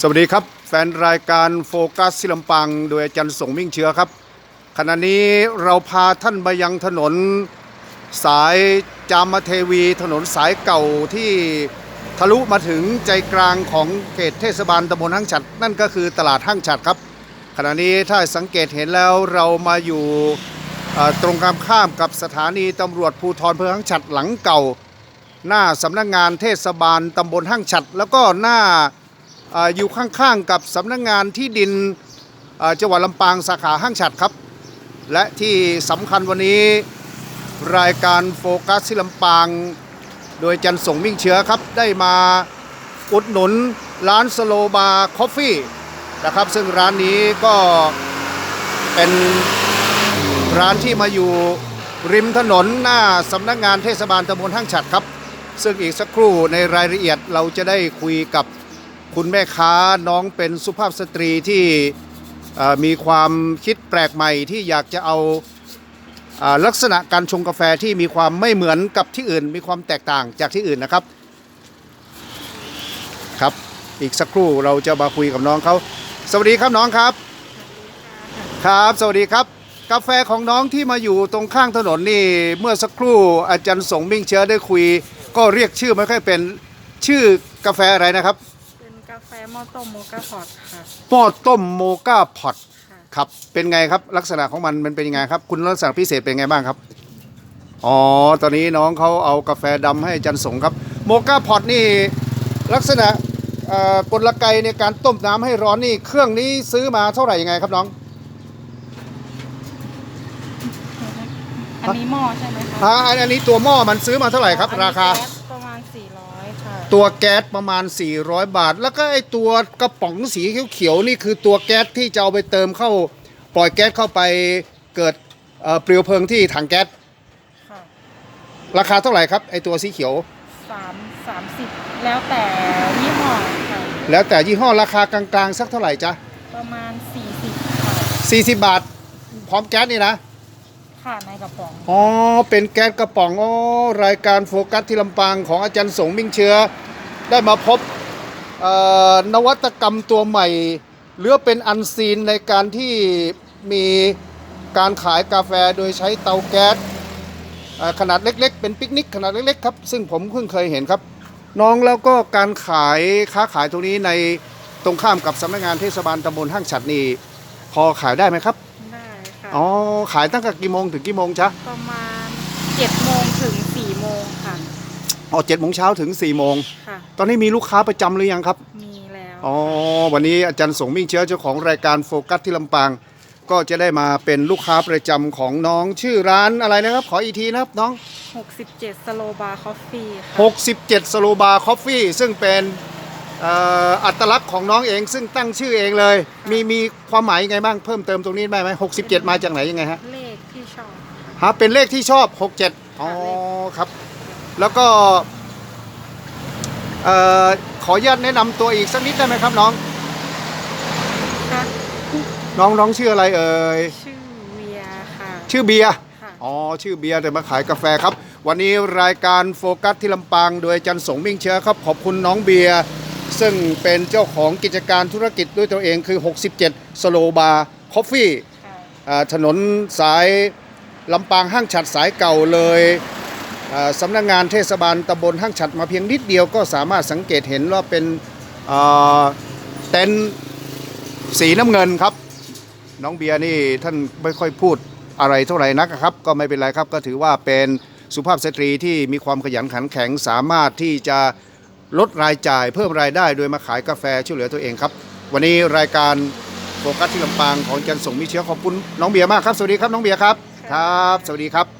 สวัสดีครับ แฟนรายการโฟกัสสิลปัง โดยอาจารย์สงมิ่งเชื้อครับ ขณะนี้เราพาท่านมายังถนนสายจามเทวี ถนนสายเก่าที่ทะลุมาถึงใจกลางของเขตเทศบาลตำบลห้างฉัด นั่นก็คือตลาดห้างฉัดครับ ขณะนี้ถ้าสังเกตเห็นแล้วเรามาอยู่ตรงข้ามข้ามกับสถานีตำรวจภูธรเพื่อห้างฉัดหลังเก่า หน้าสำนักงานเทศบาลตำบลห้างฉัด แล้วก็หน้าออยู่ข้างๆกับสำนักงงานที่ดินจังหวัดลำปางสาขาห้างฉัดครับ และที่สำคัญวันนี้รายการโฟกัสที่ลำปาง โดยจันส่งมิ่งเชื้อครับ ได้มาอุดหนุนร้านสโลบาร์คอฟฟี่นะครับ ซึ่งร้านนี้ก็เป็นร้านที่มาอยู่ริมถนนหน้าสำนักงานเทศบาลตำบลห้างฉัดครับ ซึ่งอีกสักครู่ในรายละเอียดเราจะได้คุยกับคุณแม่ค้าน้องเป็นสุภาพสตรีที่มีความคิดแปลกใหม่ที่อยากจะเอาอ่าลักษณะการชงกาแฟที่มีความไม่เหมือนกับที่อื่น มีความแตกต่างจากที่อื่นนะครับครับ อีกสักครู่เราจะมาคุยกับน้องเขาสวัสดีครับน้องครับ ครับ สวัสดีครับ กาแฟของน้องที่มาอยู่ตรงข้างถนนนี่ เมื่อสักครู่อาจารย์สงมิ่งเชื้อได้คุย ก็เรียกชื่อไม่ค่อยเป็นชื่อกาแฟอะไรนะครับ เป็นกาแฟหม้อต้มโมกาพอตค่ะหม้อต้มโมกาพอตค่ะครับเป็นไงครับลักษณะของมันมันเป็นยังไงครับ คุณลักษณะพิเศษเป็นไงบ้างครับอ๋อตอนนี้น้องเขาเอากาแฟดำให้อาจันสงครับ โมกาพอตนี่ลักษณะเอ่อกลไกในการต้มน้ำให้ร้อนนี่เครื่องนี้ซื้อมาเท่าไหร่ยังไงครับน้อง อันนี้หม้อใช่ไหมคะอ่าอันอันนี้ตัวหม้อมันซื้อมาเท่าไหร่ครับ อันนี้ราคา แก๊สประมาณ 400 ค่ะ ตัวแก๊สประมาณ 400 บาท แล้วก็ไอตัวกระป๋องสีเขียวๆนี่คือตัวแก๊สที่จะเอาไปเติมเข้าปล่อยแก๊สเข้าไปเกิดเอ่อเปลวเพลิงที่ถังแก๊สค่ะ ราคาเท่าไหร่ครับไอตัวสีเขียว 3 30 แล้วแต่ยี่ห้อค่ะ แล้วแต่ยี่ห้อราคากลางๆสักเท่าไหร่จ๊ะประมาณ 40 ค่ะ 40 บาท พร้อมแก๊สนี่นะ ค่ะในกระป๋องอ๋อเป็นแก๊สกระป๋องอ๋อรายการโฟกัสที่ลำปางของอาจารย์สงมิ่งเชื้อ ได้มาพบนวัตกรรมตัวใหม่ หรือเป็นอันซีนในการที่มีการขายกาแฟโดยใช้เตาแก๊สขนาดเล็ก ๆ เป็นปิกนิกขนาดเล็กๆครับ ซึ่งผมเพิ่งเคยเห็นครับ น้องแล้วก็การขายค้าขายตรงนี้ในตรงข้ามกับสำนักงานเทศบาลตำบลห้างฉัดนี่พอขายได้ไหมครับ ค่ะอ๋อขายตั้งแต่กี่โมงถึงกี่โมงจ๊ะประมาณ7โมงถึง4โมงค่ะอ๋อเจ็ดโมงเช้าถึง4ี่โมงค่ะ ตอนนี้มีลูกค้าประจำหรือยังครับ มีแล้วอ๋อวันนี้อาจารย์สงมิ่งเชื้อเจ้าของรายการโฟกัสที่ลำปาง ก็จะได้มาเป็นลูกค้าประจำของน้องชื่อร้านอะไรนะครับ ขออีกทีนะครับน้อง67สโลบาร์คอฟฟี่ค่ะ67 สโลบาร์คอฟฟี่ซึ่งเป็นเอ่ออัตลักษณ์ของน้องเองซึ่งตั้งชื่อเองเลย มีมีความหมายยังไงบ้างเพิ่มเติมตรงนี้ได้ไหม67มาจากไหนยังไงฮะเลขที่ชอบฮะเป็นเลขที่ชอบ67อ๋อครับ แล้วก็เอ่อขออนุญาตแนะนำตัวอีกสักนิดได้ไหมครับน้องค่ะน้องน้องชื่ออะไรเอ่ยชื่อเวียค่ะ ชื่อเบียร์ค่ะอ๋อชื่อเบียร์แต่มาขายกาแฟครับ วันนี้รายการโฟกัสที่ลำปาง โดยอาจันสงมิ่งเชื้อครับ ขอบคุณน้องเบียร์ ซึ่งเป็นเจ้าของกิจการธุรกิจด้วยตัวเองคือ 67 สโลบาร์คอฟฟี่ค่ะถนนสายลำปางห้างฉัดสายเก่าเลยอ่าสำนักงานเทศบาลตำบลห้างฉัดมาเพียงนิดเดียวก็สามารถสังเกตเห็นว่าเป็นอ่าเต็นท์สีน้ำเงินครับ น้องเบียร์นี่ท่านไม่ค่อยพูดอะไรเท่าไหร่นักครับ ก็ไม่เป็นไรครับก็ถือว่าเป็นสุภาพสตรีที่มีความขยันขันแข็งสามารถที่จะ ลดรายจ่ายเพิ่มรายได้ โดยมาขายกาแฟช่วยเหลือตัวเองครับ วันนี้รายการโฟกัสที่ลำปางของจันทร์ส่งมิเชื้อขอบคุณน้องเบียร์มากครับ สวัสดีครับน้องเบียร์ครับ ครับ สวัสดีครับ